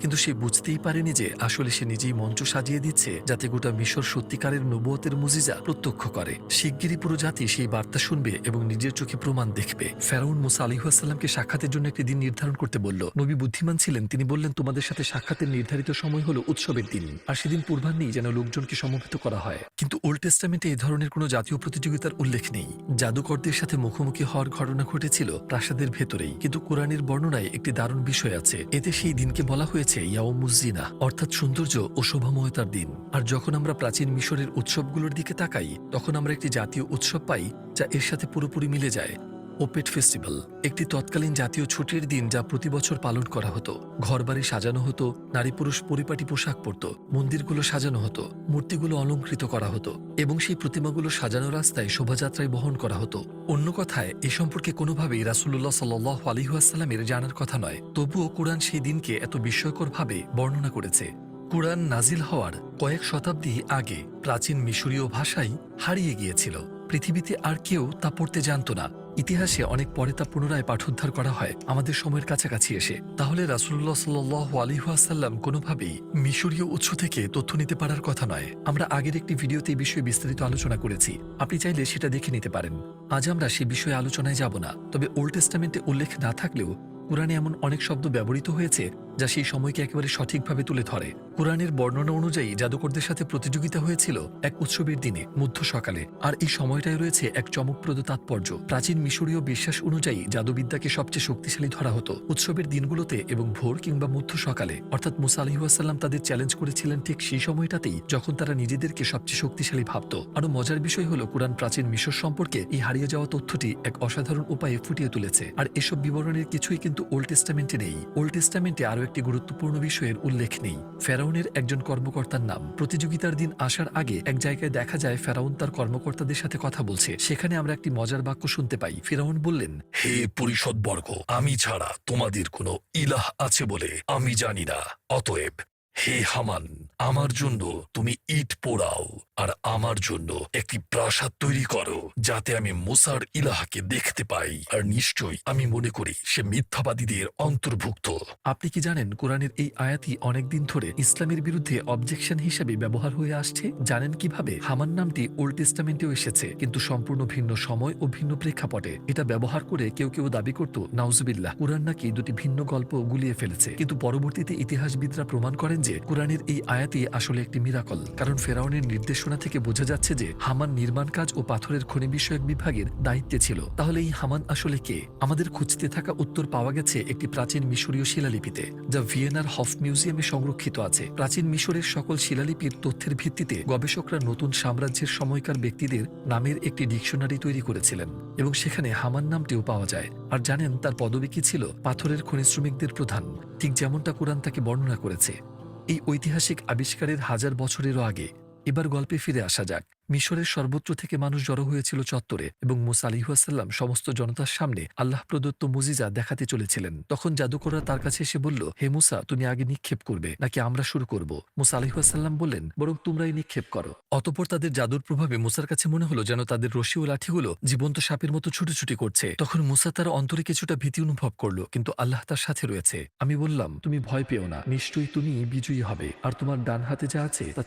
কিন্তু সে বুঝতেই পারেনি যে আসলে সে নিজেই মঞ্চ সাজিয়ে দিচ্ছে যাতে গোটা মিশর সত্যিকারের নবুয়তের মুজিজা প্রত্যক্ষ করে। শিগগিরই পুরো জাতি সেই বার্তা শুনবে এবং নিজের চোখে প্রমাণ দেখবে। ফেরাউন মুসা আলিহাসাল্লামকে সাক্ষাতের জন্য একটি দিন নির্ধারণ করতে বলল, নবী বুদ্ধিমান ছিলেন, তিনি বললেন, তোমাদের সাথে সাক্ষাতের নির্ধারিত সময় হলো উৎসবের দিন, আর সেদিন পূর্বাহ্নেই যেন লোকজনকে সমবেত করা হয়। কিন্তু ওল্ড টেস্টামেন্টে এই ধরনের কোনো জাতীয় প্রতিযোগিতার উল্লেখ নেই। জাদুকরদের সাথে মুখোমুখি হওয়ার ঘটনা ঘটেছিল প্রাসাদের ভেতরেই। কিন্তু কোরআনের বর্ণনায় একটি দারুণ বিষয় আছে। এতে সেই দিনকে বলা হয়েছে ইয়াওমুজিনা অর্থাৎ সৌন্দর্য ও শোভাময়তার দিন। আর যখন আমরা প্রাচীন মিশরের উৎসবগুলোর দিকে তাকাই, তখন আমরা একটি জাতীয় উৎসব পাই, যা এর সাথে পুরোপুরি মিলে যায়। ওপেট ফেস্টিভ্যাল, একটি তৎকালীন জাতীয় ছুটির দিন যা প্রতি বছর পালন করা হতো। ঘরবাড়ি সাজানো হতো নারী পুরুষ পরিপাটি পোশাক পরত, মন্দিরগুলো সাজানো হতো, মূর্তিগুলো অলঙ্কৃত করা হতো এবং সেই প্রতিমাগুলো সাজানো রাস্তায় শোভাযাত্রায় বহন করা হতো। অন্য কথায়, এ সম্পর্কে কোনোভাবেই রাসুল্লাহ সাল আলিহাসাল্লামের জানার কথা নয়। তবুও কোরআন সেই দিনকে এত বিস্ময়করভাবে বর্ণনা করেছে। কোরআন নাজিল হওয়ার কয়েক শতাব্দী আগে প্রাচীন মিশরীয় ভাষাই হারিয়ে গিয়েছিল। পৃথিবীতে আর কেউ তা পড়তে জানত না। ইতিহাসে অনেক পরে তা পুনরায় পাঠোদ্ধার করা হয়। আমাদের সময়ের কাছাকাছি এসে। তাহলে রাসুল্লাহ সাল আলিহাসাল্লাম কোনোভাবেই মিশরীয় উৎস থেকে তথ্য নিতে পারার কথা নয়। আমরা আগের একটি ভিডিওতে এই বিষয়ে বিস্তারিত আলোচনা করেছি। আপনি চাইলে সেটা দেখে নিতে পারেন। আজ আমরা সে বিষয়ে আলোচনায় যাব না। তবে ওল্ড টেস্টামেন্টে উল্লেখ না থাকলেও কোরআনে এমন অনেক শব্দ ব্যবহৃত হয়েছে যা সেই সময়কে একেবারে সঠিকভাবে তুলে ধরে। কোরআনের বর্ণনা অনুযায়ী জাদুকরদের সাথে প্রতিযোগিতা হয়েছিল এক উৎসবের দিনে, মধ্য সকালে। আর এই সময়টায় রয়েছে এক চমকপ্রদ তাৎপর্য। প্রাচীন মিশরীয় বিশ্বাস অনুযায়ী জাদুবিদ্যাকে সবচেয়ে শক্তিশালী ধরা হতো। উৎসবের দিনগুলোতে এবং ভোর কিংবা মধ্য সকালে, অর্থাৎ মুসা আলহিহাসাল্লাম তাদের চ্যালেঞ্জ করেছিলেন ঠিক সেই সময়টাতেই যখন তারা নিজেদেরকে সবচেয়ে শক্তিশালী ভাবত। আরও মজার বিষয় হলো কোরআন প্রাচীন মিশর সম্পর্কে এই হারিয়ে যাওয়া তথ্যটি এক অসাধারণ উপায়ে ফুটিয়ে তুলেছে। আর এসব বিবরণের কিছুই কিন্তু ওল্ড টেস্টামেন্টে নেই। ওল্ড টেস্টামেন্টে আরও একটি গুরুত্বপূর্ণ বিষয়ের উল্লেখ নেই। ফেরাউনের একজন কর্মকর্তার নাম। প্রতিযোগিতার দিন আসার আগে এক জায়গায় দেখা যায় ফেরাউন তার কর্মকর্তাদের সাথে কথা বলছে। সেখানে আমরা একটি মজার বাক্য শুনতে পাই। ফেরাউন বললেন, হে পরিষদ বর্গ আমি ছাড়া তোমাদের কোনো ইলাহ আছে বলে আমি জানি না। অতএব হে হামান, আমার জন্য তুমি ইট পোড়াও আর আমার জন্য একটি প্রাসাদ তৈরি করো, যাতে আমি মুসার ইলাহকে দেখতে পাই। আর নিশ্চয়ই আমি মনে করি সে মিথ্যাবাদীদের অন্তর্ভুক্ত। আপনি কি জানেন কোরআনের এই আয়াতই অনেকদিন ধরে ইসলামের বিরুদ্ধে অবজেকশন হিসেবে ব্যবহার হয়ে আসছে? জানেন কীভাবে? হামান নামটি ওল্ড টেস্টামেন্টেও এসেছে, কিন্তু সম্পূর্ণ ভিন্ন সময় ও ভিন্ন প্রেক্ষাপটে। এটা ব্যবহার করে কেউ কেউ দাবি করত, নাউজুবিল্লাহ, কোরআন নাকি দুটি ভিন্ন গল্প গুলিয়ে ফেলেছে। কিন্তু পরবর্তীতে ইতিহাসবিদরা প্রমাণ করেন যে কোরআনের এই আয়াতই আসলে একটি মিরাকল, কারণ ফেরাউনের নির্দেশনা থেকে বোঝা যাচ্ছে যে হামান নির্মাণ কাজ ও পাথরের খনি বিষয়ক বিভাগের দায়িত্বে ছিল। তাহলে এই হামান আসলে কে? আমাদের খুঁজতে থাকা উত্তর পাওয়া গেছে একটি প্রাচীন মিশরীয় শিলালিপিতে, যা ভিয়েনার হফ মিউজিয়ামে সংরক্ষিত আছে। প্রাচীন মিশরের সকল শিলালিপির তথ্যের ভিত্তিতে গবেষকরা নতুন সাম্রাজ্যের সময়কার ব্যক্তিদের নামের একটি ডিকশনারি তৈরি করেছিলেন এবং সেখানে হামান নামটিও পাওয়া যায়। আর জানেন তার পদবী কি ছিল? পাথরের খনি শ্রমিকদের প্রধান। ঠিক যেমনটা কোরআন তাকে বর্ণনা করেছে। এই ঐতিহাসিক আবিষ্কারের হাজার বছরেরও আগে এবার গল্পে ফিরে আসা যাক। মিশরের সর্বত্র থেকে মানুষ জড়ো হয়েছিল চত্বরে এবং মুসা আলিহাসাল্লাম সমস্ত জনতার সামনে আল্লাহ প্রদত্ত মুজিজা দেখাতে চলেছিলেন। তখন জাদুকররা তার কাছে এসে বলল, হে মুসা, তুমি আগে নিক্ষেপ করবে, নাকি আমরা শুরু করব? মুসা আলিহাসাল্লাম বললেন, বরং তোমরাই নিক্ষেপ করো। অতপর তাদের জাদুর প্রভাবে মুসার কাছে মনে হলো যেন তাদের রশি ও লাঠিগুলো জীবন্ত সাপের মতো ছুটোছুটি করছে। তখন মুসা তার অন্তরে কিছুটা ভীতি অনুভব করল, কিন্তু আল্লাহ তার সাথে রয়েছে। আমি বললাম, তুমি ভয় পেও না, নিশ্চয়ই তুমি বিজয়ী হবে, আর তোমার ডান হাতে যা আছে তা